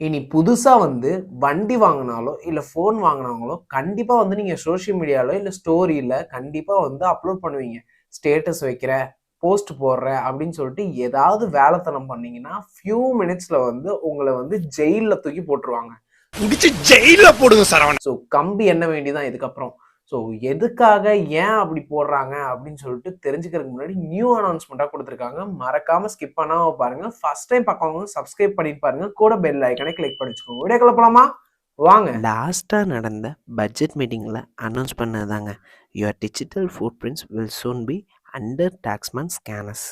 இனி புதுசாக வந்து வண்டி வாங்கினாலோ இல்லை ஃபோன் வாங்கினாங்களோ கண்டிப்பாக வந்து நீங்கள் சோஷியல் மீடியாலோ இல்லை ஸ்டோரியில் கண்டிப்பாக வந்து அப்லோட் பண்ணுவீங்க. ஸ்டேட்டஸ் வைக்கிற போஸ்ட் போடுற அப்படின்னு சொல்லிட்டு ஏதாவது வேலைத்தனம் பண்ணீங்கன்னா ஃபியூ மினிட்ஸில் வந்து உங்களை வந்து ஜெயிலில் தூக்கி போட்டுருவாங்க. புடிச்சு ஜெயில போடுங்க சரவணன் ஸோ கம்பி என்ன வேண்டிதான் இதுக்கப்புறம். ஸோ எதுக்காக ஏன் அப்படி போடுறாங்க அப்படின்னு சொல்லிட்டு தெரிஞ்சுக்கிறதுக்கு முன்னாடி நியூ அனௌன்ஸ்மெண்ட்டாக கொடுத்துருக்காங்க. மறக்காம ஸ்கிப் பண்ணாம பாருங்க. ஃபர்ஸ்ட் டைம் பார்க்கவங்க சப்ஸ்கிரைப் பண்ணி பாருங்க. கூட பெல் ஐக்கனை கிளிக் பண்ணி வச்சுக்கோங்க. வீடியோ கிளப்பலாமா வாங்க. லாஸ்ட்டாக நடந்த பட்ஜெட் மீட்டிங்கில் announce பண்ணதாங்க. Your digital footprints will soon be under taxman scanners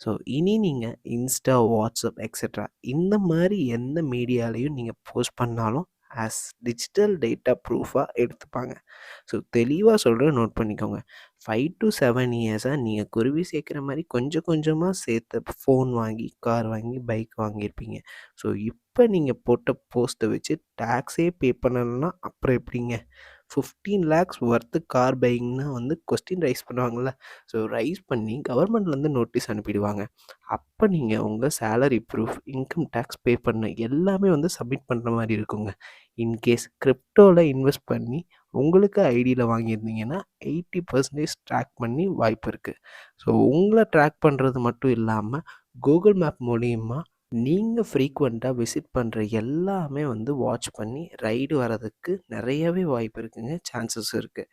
so இனி நீங்கள் இன்ஸ்டா வாட்ஸ்அப் எக்ஸெட்ரா இந்த மாதிரி எந்த மீடியாலையும் நீங்கள் போஸ்ட் பண்ணாலும் ஆஸ் டிஜிட்டல் டேட்டா ப்ரூஃபாக எடுத்துப்பாங்க. ஸோ தெளிவாக சொல்கிறேன் நோட் பண்ணிக்கோங்க. ஃபைவ் டு செவன் இயர்ஸாக நீங்கள் குருவி சேர்க்குற மாதிரி கொஞ்சம் கொஞ்சமாக சேர்த்து ஃபோன் வாங்கி கார் வாங்கி பைக் வாங்கியிருப்பீங்க. ஸோ இப்போ நீங்கள் போட்ட போஸ்ட்டை வச்சு டேக்ஸே பே பண்ணலைன்னா அப்புறம் எப்படிங்க? ஃபிஃப்டீன் லேக்ஸ் ஒர்த்து கார் பையிங்னா வந்து கொஸ்டின் ரைஸ் பண்ணுவாங்கள்ல ஸோ ரைஸ் பண்ணி கவர்மெண்ட்லேருந்து நோட்டீஸ் அனுப்பிடுவாங்க. அப்போ நீங்கள் உங்கள் salary proof income tax pay பண்ண எல்லாமே வந்து சப்மிட் பண்ணுற மாதிரி இருக்குங்க. இன்கேஸ் கிரிப்டோவில் இன்வெஸ்ட் பண்ணி உங்களுக்கு ஐடியில் வாங்கியிருந்தீங்கன்னா எயிட்டி பர்சன்டேஜ் ட்ராக் பண்ணி வாய்ப்பு இருக்குது ஸோ உங்களை ட்ராக் பண்ணுறது மட்டும் இல்லாமல் கூகுள் மேப் மூலியமாக நீங்கள் ஃப்ரீக்குவெண்ட்டாக விசிட் பண்ணுற எல்லாமே வந்து வாட்ச் பண்ணி ரைடு வர்றதுக்கு நிறையவே வாய்ப்பு இருக்குங்க சான்சஸ் இருக்குது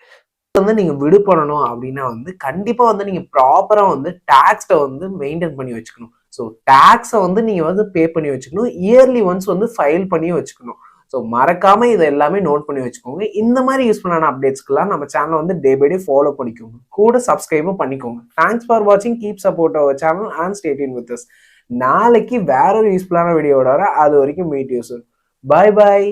வந்து நீங்க விடுபடணும் அப்படின்னா வந்து கண்டிப்பாக வந்து நீங்கள் ப்ராப்பராக வந்து டேக்ஸை வந்து மெயின்டைன் பண்ணி வச்சுக்கணும். ஸோ டேக்ஸை வந்து நீங்கள் வந்து பே பண்ணி வச்சுக்கணும். இயர்லி ஒன்ஸ் வந்து ஃபைல் பண்ணி வச்சுக்கணும். ஸோ மறக்காம இதை எல்லாமே நோட் பண்ணி வச்சுக்கோங்க. இந்த மாதிரி யூஸ் பண்ணான அப்டேட்ஸ்க்கெல்லாம் நம்ம சேனலை வந்து டே பை டே ஃபாலோ பண்ணிக்கோங்க. கூட சப்ஸ்கிரைபும் பண்ணிக்கோங்க. தேங்க்ஸ் ஃபார் வாட்சிங் keep support our channel and stayed in with நாளைக்கு வேற ஒரு யூஸ்ஃபுல்லான வீடியோட வர அது வரைக்கும் மீட் யூஸ் பாய் பாய்